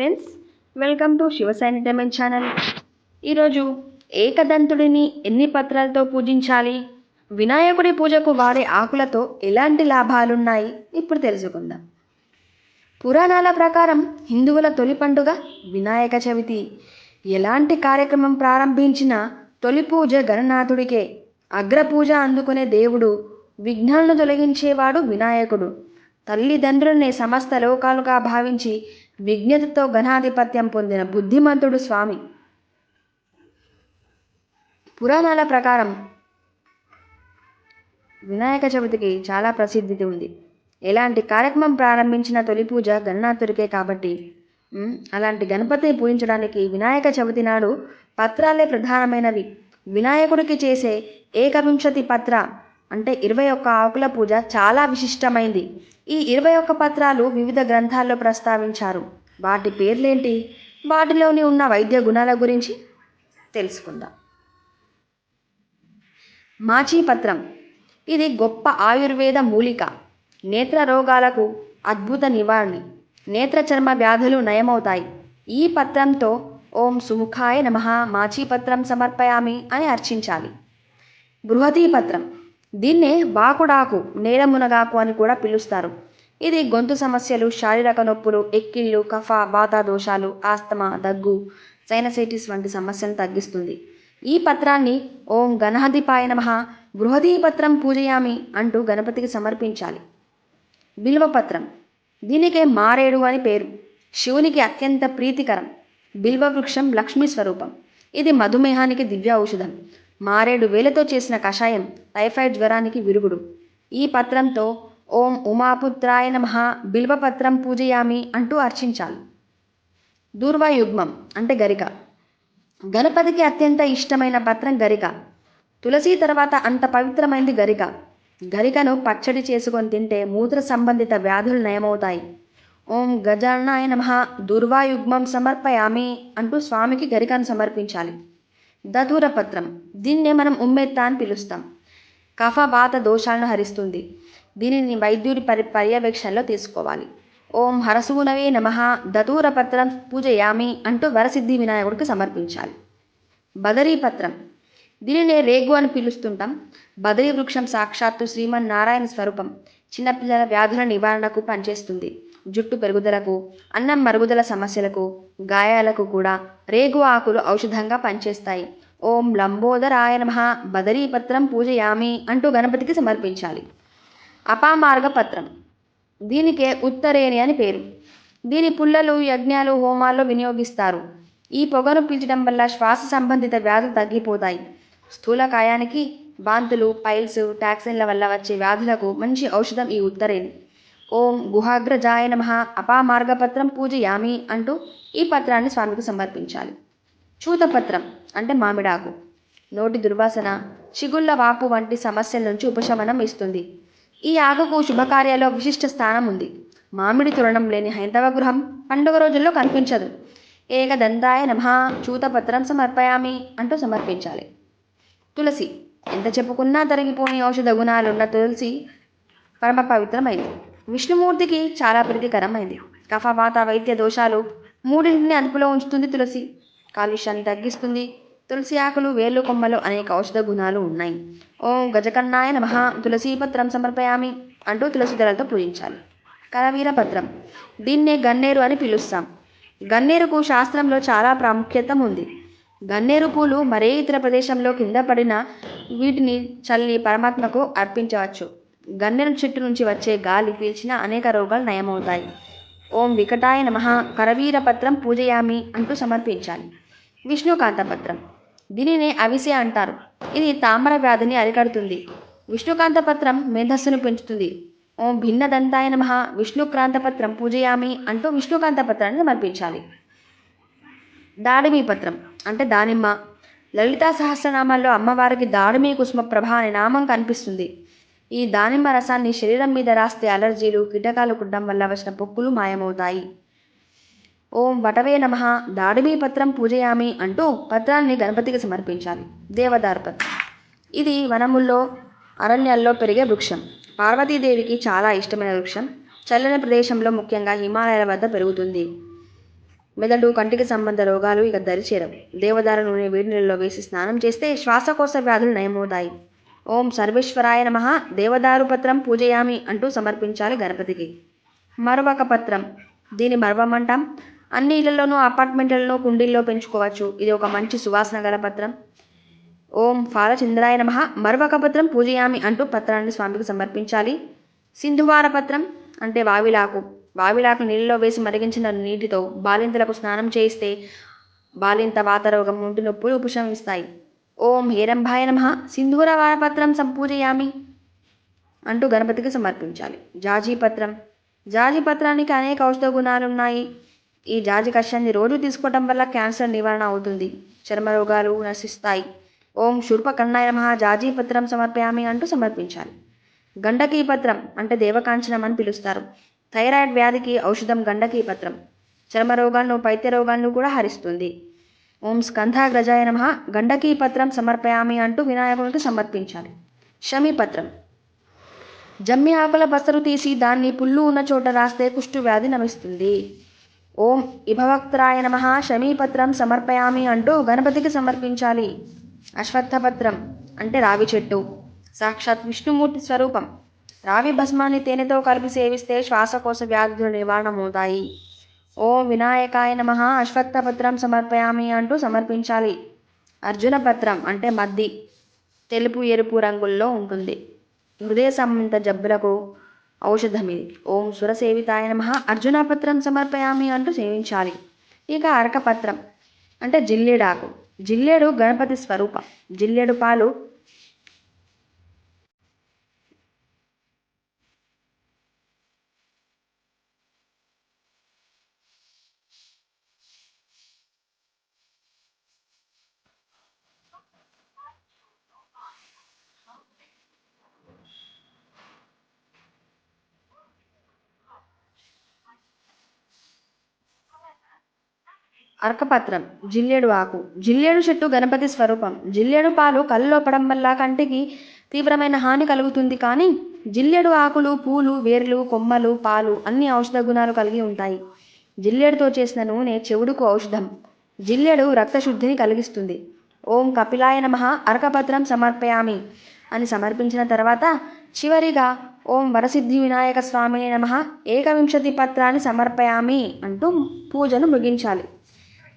Friends welcome to Shivasai entertainment channel. ఈరోజు ఏకదంతుడిని ఎన్ని పత్రాలతో పూజించాలి? వినాయకుడి పూజకు వాడే ఆకులతో ఎలాంటి లాభాలున్నాయి? ఇప్పుడు తెలుసుకుందాం. పురాణాల ప్రకారం హిందువుల తొలి పండుగ వినాయక చవితి. ఎలాంటి కార్యక్రమం ప్రారంభించినా తొలి పూజ గణనాథుడికే. అగ్రపూజ అందుకునే దేవుడు విఘ్నాలను తొలగించేవాడు వినాయకుడు. తల్లిదండ్రుల్ని సమస్త లోకాలుగా భావించి విజ్ఞతతో ఘనాధిపత్యం పొందిన బుద్ధిమంతుడు స్వామి. పురాణాల ప్రకారం వినాయక చవితికి చాలా ప్రసిద్ధి ఉంది. ఎలాంటి కార్యక్రమం ప్రారంభించిన తొలి పూజ గణనాథుడికే కాబట్టి అలాంటి గణపతిని పూజించడానికి వినాయక చవితి నాడు పత్రాలే ప్రధానమైనవి. వినాయకుడికి చేసే ఏకవింశతి పత్ర అంటే ఇరవై ఒక్క ఆకుల పూజ చాలా విశిష్టమైంది. ఈ ఇరవై ఒక్క పత్రాలు వివిధ గ్రంథాల్లో ప్రస్తావించారు. వాటి పేర్లేంటి? వాటిలోని ఉన్న వైద్య గుణాల గురించి తెలుసుకుందాం. మాచీపత్రం ఇది గొప్ప ఆయుర్వేద మూలిక. నేత్ర రోగాలకు అద్భుత నివారణి. నేత్ర చర్మ వ్యాధులు నయమవుతాయి. ఈ పత్రంతో ఓం సుముఖాయ నమ మాచీపత్రం సమర్పయామి అని అర్చించాలి. బృహతీ పత్రం. దీన్నే బాకుడాకు నేలమునగాకు అని కూడా పిలుస్తారు. ఇది గొంతు సమస్యలు శారీరక నొప్పులు ఎక్కిళ్ళు కఫ వాత దోషాలు ఆస్తమా దగ్గు సైనసైటిస్ వంటి సమస్యలను తగ్గిస్తుంది. ఈ పత్రాన్ని ఓం గణాధిపాయ నమ బృహదీ పత్రం పూజయామి అంటూ గణపతికి సమర్పించాలి. బిల్వపత్రం దీనికే మారేడు అని పేరు. శివునికి అత్యంత ప్రీతికరం. బిల్వ వృక్షం లక్ష్మీ స్వరూపం. ఇది మధుమేహానికి దివ్య ఔషధం. మారేడు వేలతో చేసిన కషాయం టైఫాయిడ్ జ్వరానికి విరుగుడు. ఈ పత్రంతో ఓం ఉమాపుత్రాయ నమ బిల్వపత్రం పూజయామి అంటూ అర్చించాలి. దూర్వాయుగ్మం అంటే గరిక. గణపతికి అత్యంత ఇష్టమైన పత్రం గరిక. తులసి తర్వాత అంత పవిత్రమైంది గరిక. గరికను పచ్చడి చేసుకొని తింటే మూత్ర సంబంధిత వ్యాధులు నయమవుతాయి. ఓం గజానాయ నమ దుర్వాయుగ్మం సమర్పయామి అంటూ స్వామికి గరికను సమర్పించాలి. దధూరపత్రం దీన్నే మనం ఉమ్మెత్త అని పిలుస్తాం. కఫ వాత దోషాలను హరిస్తుంది. దీనిని వైద్యుడి పరి పర్యవేక్షణలో తీసుకోవాలి. ఓం హరసూనవే నమ. దతూర పత్రం పూజయామి అంటూ వరసిద్ధి వినాయకుడికి సమర్పించాలి. బదరీ పత్రం దీనినే రేగు అని పిలుస్తుంటాం. బదరీ వృక్షం సాక్షాత్తు శ్రీమన్నారాయణ స్వరూపం. చిన్నపిల్లల వ్యాధుల నివారణకు పనిచేస్తుంది. జుట్టు పెరుగుదలకు అన్నం మరుగుదల సమస్యలకు గాయాలకు కూడా రేగు ఆకులు ఔషధంగా పనిచేస్తాయి. ఓం లంబోదరాయ నమ. బదరీ పత్రం పూజయామి అంటూ గణపతికి సమర్పించాలి. అపామార్గ పత్రం. దీనికే ఉత్తరేణి అని పేరు. దీని పుల్లలు యజ్ఞాలు హోమాల్లో వినియోగిస్తారు. ఈ పొగను పీల్చడం వల్ల శ్వాస సంబంధిత వ్యాధులు తగ్గిపోతాయి. స్థూలకాయానికి వాంతులు పైల్స్ టాక్సిన్ల వల్ల వచ్చే వ్యాధులకు మంచి ఔషధం ఈ ఉత్తరేణి ఓం గుహాగ్రజాయ నమ అపామార్గపత్రం పూజయామి అంటూ ఈ పత్రాన్ని స్వామికి సమర్పించాలి. చూతపత్రం అంటే మామిడాకు. నోటి దుర్వాసన చిగుళ్ళ వాపు వంటి సమస్యల నుంచి ఉపశమనం ఇస్తుంది. ఈ ఆకుకు శుభకార్యాల్లో విశిష్ట స్థానం ఉంది. మామిడి తోరణం లేని హైందవ గృహం పండుగ రోజుల్లో కనిపించదు. ఏకదంతాయ నమ చూతపత్రం సమర్పయామి అంటూ సమర్పించాలి. తులసి ఎంత చెప్పుకున్నా తరిగిపోని ఔషధ గుణాలున్న తులసి పరమ పవిత్రమైంది. విష్ణుమూర్తికి చాలా ప్రీతికరమైంది. కఫవాత వైద్య దోషాలు మూడింటిని అదుపులో ఉంచుతుంది తులసి. కాలుష్యాన్ని తగ్గిస్తుంది. తులసి ఆకులు వేర్లు కొమ్మలు అనేక ఔషధ గుణాలు ఉన్నాయి. ఓం గజకన్నాయ నమ. తులసి పత్రం సమర్పయామి అంటూ తులసి దళలతో పూజించాలి. కరవీర పత్రం. దీన్నే గన్నేరు అని పిలుస్తాం. గన్నేరుకు శాస్త్రంలో చాలా ప్రాముఖ్యత ఉంది. గన్నేరు పూలు మరే ఇతర ప్రదేశంలో కింద పడిన వీటిని చల్లి పరమాత్మకు అర్పించవచ్చు. గన్నేరు చెట్టు నుంచి వచ్చే గాలి పీల్చిన అనేక రోగాలు నయమవుతాయి. ఓం వికటాయ నమ. కరవీర పత్రం పూజయామి అంటూ సమర్పించాలి. విష్ణుకాంత పత్రం. దీనినే అవిసె అంటారు. ఇది తామర వ్యాధిని అరికడుతుంది. విష్ణుకాంత పత్రం మేధస్సును పెంచుతుంది. ఓం భిన్నదంతాయ నమ. విష్ణుక్రాంత పత్రం పూజయామి అంటూ విష్ణుకాంత పత్రాన్ని సమర్పించాలి. దాడిమి పత్రం. అంటే దానిమ్మ. లలితా సహస్రనామాల్లో అమ్మవారికి దాడిమి కుసుమ ప్రభ అనే నామం కనిపిస్తుంది. ఈ దానిమ్మ రసాన్ని శరీరం మీద రాస్తే అలర్జీలు కీటకాలు కుట్టడం వల్ల వచ్చిన పొక్కులు మాయమవుతాయి. ఓం వటవే నమ. దాడిమి పత్రం పూజయామి అంటూ పత్రాన్ని గణపతికి సమర్పించాలి. దేవదారు పత్రం. ఇది వనముల్లో అరణ్యాల్లో పెరిగే వృక్షం. పార్వతీదేవికి చాలా ఇష్టమైన వృక్షం. చల్లని ప్రదేశంలో ముఖ్యంగా హిమాలయాల వద్ద పెరుగుతుంది. మెదడు కంటికి సంబంధ రోగాలు ఇక దరిచేరవు. దేవదార నూనె వేడి నీళ్ళలో వేసి స్నానం చేస్తే శ్వాసకోశ వ్యాధులు నయమవుతాయి. ఓం సర్వేశ్వరాయ నమ. దేవదారు పత్రం పూజయామి అంటూ సమర్పించాలి గణపతికి. మరొక పత్రం. దీని మరవమంటాం. అన్ని ఇళ్ళలోనూ అపార్ట్మెంట్లలో కుండీల్లో పెంచుకోవచ్చు. ఇది ఒక మంచి సువాసన గల పత్రం. ఓం ఫాలచంద్రాయ నమ. మరొక పత్రం పూజయామి అంటూ పత్రాన్ని స్వామికి సమర్పించాలి. సింధువార పత్రం అంటే వావిలాకు. వావిలాకు నీళ్ళలో వేసి మరిగించిన నీటితో బాలింతలకు స్నానం చేయిస్తే బాలింత వాతరోగం ఒంటి నొప్పులు ఉపశమిస్తాయి. ఓం హేరంభాయ నమ. సింధూర వారపత్రం సంపూజయామి అంటూ గణపతికి సమర్పించాలి. జాజీ పత్రం. జాజి పత్రానికి అనేక ఔషధ గుణాలు ఉన్నాయి ఈ జాజి కషాన్ని రోజు తీసుకోవటం వల్ల క్యాన్సర్ నివారణ అవుతుంది. చర్మ రోగాలు నశిస్తాయి. ఓం శూర్పకర్ణాయ నమ. జాజీపత్రం సమర్పయామి అంటూ సమర్పించాలి. గండకీ పత్రం అంటే దేవకాంచనం అని పిలుస్తారు. థైరాయిడ్ వ్యాధికి ఔషధం గండకీ పత్రం. చర్మ రోగాలను పైత్య రోగాలను కూడా హరిస్తుంది. ఓం స్కంధాగ్రజాయ నమ. గండకీ పత్రం సమర్పయామి అంటూ వినాయకునికి సమర్పించాలి. శమీపత్రం జమ్మి ఆకుల బసరు తీసి దాన్ని పుల్లు ఉన్న చోట రాస్తే కుష్టు వ్యాధి నమిస్తుంది. ఓం ఇభవక్తరాయ నమ. శమీపత్రం సమర్పయామి అంటూ గణపతికి సమర్పించాలి. అశ్వత్థపత్రం అంటే రావి చెట్టు. సాక్షాత్ విష్ణుమూర్తి స్వరూపం. రావి భస్మాన్ని తేనెతో కలిపి సేవిస్తే శ్వాసకోశ వ్యాధులు నివారణమవుతాయి. ఓం వినాయకాయ నమ అశ్వత్థపత్రం సమర్పయామి అంటూ సమర్పించాలి. అర్జున పత్రం అంటే మద్ది తెలుపు ఎరుపు రంగుల్లో ఉంటుంది. హృదయ సంబంధిత జబ్బులకు ఔషధం ఇది ఓం సురసేవితాయ నమ అర్జునపత్రం సమర్పయామి అంటూ సేవించాలి. ఇక అరకపత్రం అంటే జిల్లేడాకు. జిల్లేడు గణపతి స్వరూపం. జిల్లేడు పాలు అర్కపత్రం జిల్లేడు ఆకు జిల్లేడు చెట్టు గణపతి స్వరూపం. జిల్లేడు పాలు కళ్ళలో పడడం వల్ల కంటికి తీవ్రమైన హాని కలుగుతుంది కానీ జిల్లేడు ఆకులు పూలు వేర్లు కొమ్మలు పాలు అన్ని ఔషధ గుణాలు కలిగి ఉంటాయి. జిల్లేడుతో చేసిన నూనె చెవుడుకు ఔషధం. జిల్లేడు రక్తశుద్ధిని కలిగిస్తుంది. ఓం కపిలాయ నమ అర్కపత్రం సమర్పయామి అని సమర్పించిన తర్వాత చివరిగా ఓం వరసిద్ధి వినాయక స్వామిని నమ ఏకవింశతి పత్రాన్ని సమర్పయామి అంటూ పూజను ముగించాలి.